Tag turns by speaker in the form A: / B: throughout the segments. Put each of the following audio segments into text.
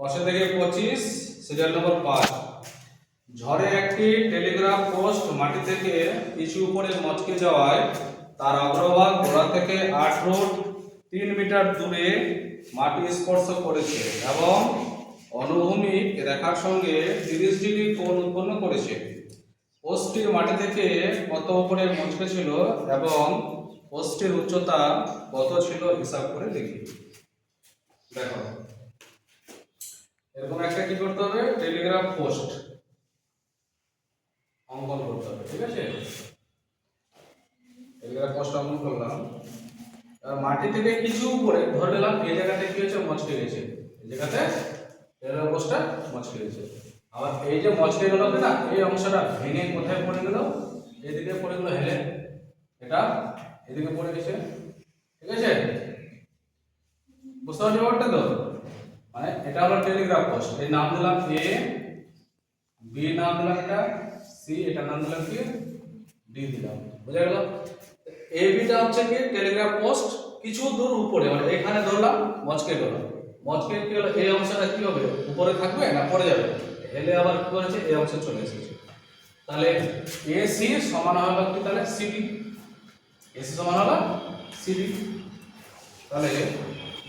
A: পাঁচশো থেকে পঁচিশ সিরিয়াল নম্বর পাঁচ। ঝড়ে একটি টেলিগ্রাফ পোস্ট মাটি থেকে কিছু উপরে মচকে যাওয়ায় তার অগ্রভাগ গোড়া থেকে আট ফুট তিন মিটার দূরে মাটি স্পর্শ করেছে এবং অনুভূমিক রেখার সঙ্গে তিরিশ ডিগ্রি কোণ উৎপন্ন করেছে। পোস্টটি মাটি থেকে কত উপরে মচকে ছিল এবং পোস্টের উচ্চতা কত ছিল হিসাব করে দেখি। দেখো। এরকম একটা কি করতে হবে? টেলিগ্রাম পোস্ট অঙ্কন করতে হবে, ঠিক আছে? টেলিগ্রাফ পোস্ট অঙ্কন করলাম। মাটি থেকে কিছু উপরে, ধরে নিলাম এই জায়গাতে কি হয়েছে? মচকে গেছে। এই জায়গাতে টেলিগ্রাফ পোস্টটা মচকে গেছে। আবার এই যে মচকে গেল না? এই অংশটা ভেঙে কোথায় পড়ে গেল? এদিকে পড়ে গেল হেলে। এটা এদিকে পড়ে গেছে। ঠিক আছে? বুঝতে পারছ ব্যাপারটা তো? মানে এটা হলো টেলিগ্রাফ পোস্ট এই নাম দিলাম এ বি নাম দিলাম এটা সি এটা নাম দিলাম কি? ডি দিলাম। বুঝা গেল? এ বিটা হচ্ছে কি? টেলিগ্রাফ পোস্ট কিছু দূর উপরে মানে এখানে ধরলাম মচকে গেল মচকে কি হলো? এই অংশটা কি হবে? উপরে থাকবে না পড়ে যাবে? হেলে আবার কি করেছে? এই অংশে চলে এসেছে। তাহলে এ সি সমান হলো কি তাহলে? সিডি এসি সমান হলো সিডি তাহলে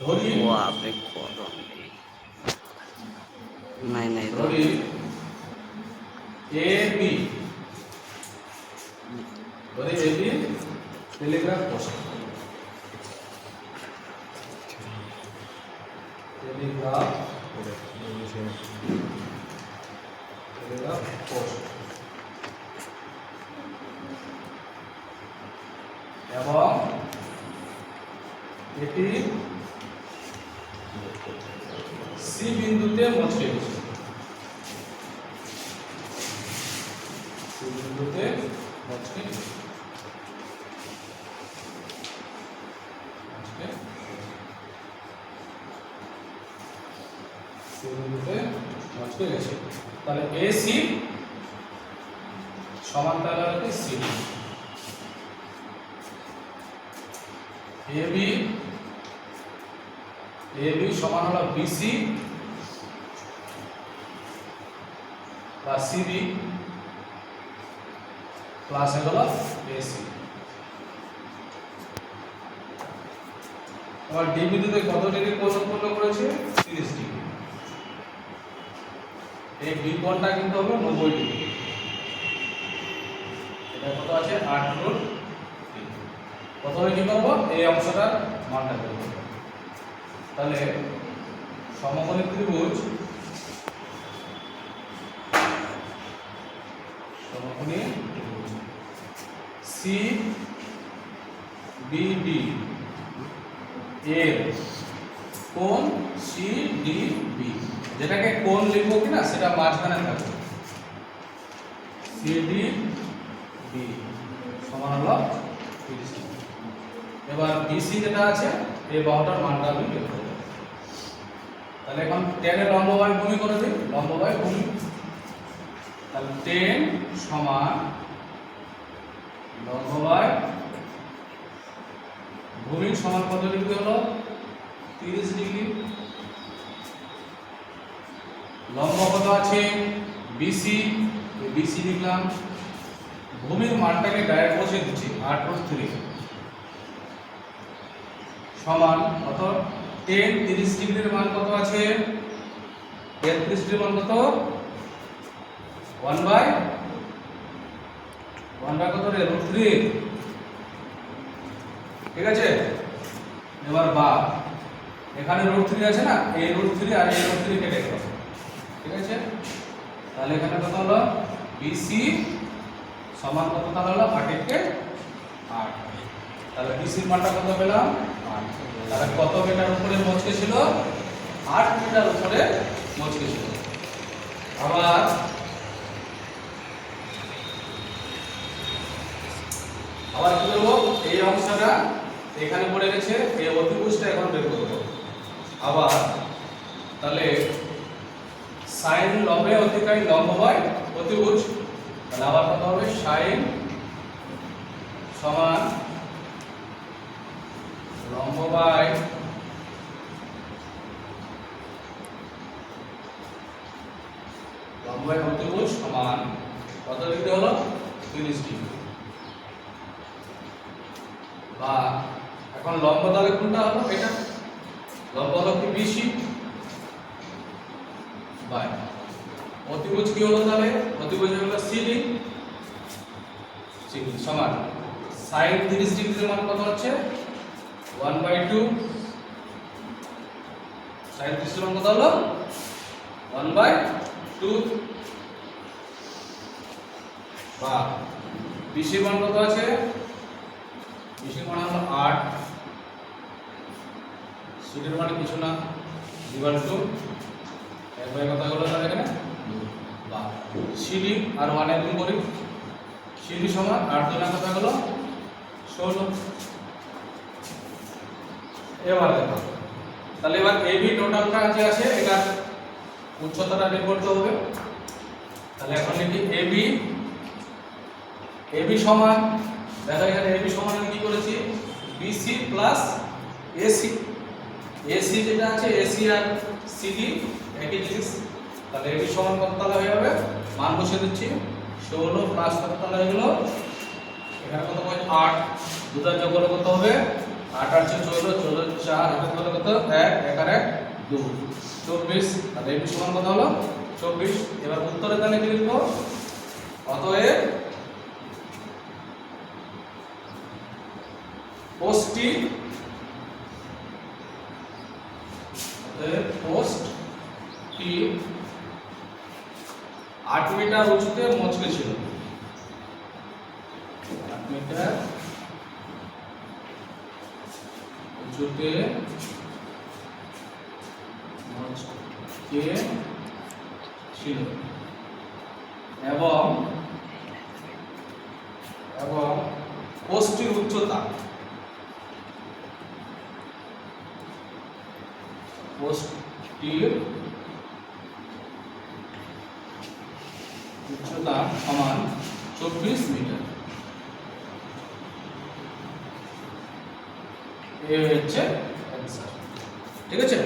A: ধরি
B: বাপরে, কত নাই নাই
A: এ বি ধরি A B telegraph post telegraph telegraph post এবং এটি সি বিন্দুতে মচকে গেছে বিন্দুতে মচকে গেছে। মচকে সি বিন্দুতে গেছে তাহলে এ সি সমান তাহলে সি এ বি সমান হলো বিসি বা সিবি প্লাস গেল এসি আবার ডি বিন্দুতে কত ডিগ্রি কোণ উৎপন্ন করেছে? তিরিশ ডিগ্রি। এই বি কোণটা কিন্তু হবে নব্বই ডিগ্রি। এটা কত আছে? আট রুট প্রথমে কি করব? এই অংশটার মানটা বের করব। তাহলে সমকোণী ত্রিভুজ সমকোণী ত্রিভুজ সি বিডি এর কোণ সি বি যেটাকে কোণ লিখব কিনা, সেটা মাঝখানে থাকবে। সি বি সমান হলো তিরিশ। এবার বিসি যেটা আছে, এই বাহুটার মানটা আমি বের তাহলে এখন টেনের লম্ববায় ভূমি করে দিই। লম্ববায় ভূমি। তাহলে টেন সমান লম্ববায় ভূমি সমান কত ডিগ্রি হলো। তিরিশ ডিগ্রি। লম্ব কত আছে বিসি বিসি লিখলাম। ভূমির মানটাকে ডাইরেক্ট বসে দিচ্ছি, আট রুট থ্রি সমান কত? টেন তিরিশ ডিগ্রির মান কত আছে? তেত্রিশ ডিগ্রির মান কত? ওয়ান বাই ওয়ান কত রে? রুট থ্রি ঠিক আছে? এবার বা। এখানে রুট থ্রি আছে না? এই রুট থ্রি আর এই রুট থ্রি কেটে গেল। ঠিক আছে? তাহলে এখানে কত হলো? বিসি সমান কত তাহলে হলো? আটেরকে আট। তাহলে বিসির মানটা কত পেলাম? আট। তাহলে কত মিটার উপরে মচকে ছিল? আট মিটার উপরে মচকে ছিল। আবার আবার কি করব? এই অংশটা এখানে পড়ে গেছে, এই অতিভুজটা এখন বের করব। আবার, তাহলে সাইন লবে অতিকায় লম্ব হয় অতিভুজ, তাহলে আবার কত হবে? সাইন সমান লম্ব বাই লম্বাই অতিভুজ সমান, কত ডিগ্রি হলো? তিরিশ ডিগ্রি। বা এখন লম্ব তাহলে কোনটা হলো? এটা? লম্ব হলো কি বিসি বাই। অতিভুজ কি হলো তাহলে? অতিভুজ হলো সিডি সিডি সমান। সাইন তিরিশ ডিগ্রির মান কত হচ্ছে? ওয়ান বাই টু সাইন তিরিশ মান কত হলো? ওয়ান বাই টু বা বিসি মান কত আছে? বিসি মান হলো আট। সিডির মানে কিছু না ডিভাইড টু। এর বাইরে কথা হলো তাহলে এখানে? বা। সিডি আর ওয়ান গুণ করি। সিডি সমান আট দুনা কথা হলো ষোলো। এবার দেখো। তাহলে এবার এবি টোটালটা যে আছে এটার উচ্চতাটা বের করতে হবে। তাহলে এখন লিখি এবি এবি সমান দেখো এখানে এবি সমান আমি কি করেছি? বিসি প্লাস এসি এসি যেটা আছে এসি আর সিডি একই জিনিস। তাহলে এবি সমান কত তাহলে হয়ে যাবে? মান বসে দিচ্ছি। ষোলো প্লাস কত তাহলে হয়ে গেল? এখানে কত হয় আট। দুটার যোগ করলে কত হবে? আট আট চৌদ্দ চৌদ্দ চার। হাতে কত কত? এক এক আর এক, দু। চব্বিশ। তাহলে এবি সমান কত হলো? চব্বিশ। এবার উত্তরে তাহলে কি লিখব? অতএব পোস্টটি অতএব পোস্টটি আট মিটার উঁচুতে মচকে ছিল। আট মিটার উঁচুতে মচকে ছিল। এবং এবং পোস্টটির উচ্চতা পোস্টটির উচ্চতা সমান চব্বিশ মিটার। এই হচ্ছে ঠিক আছে?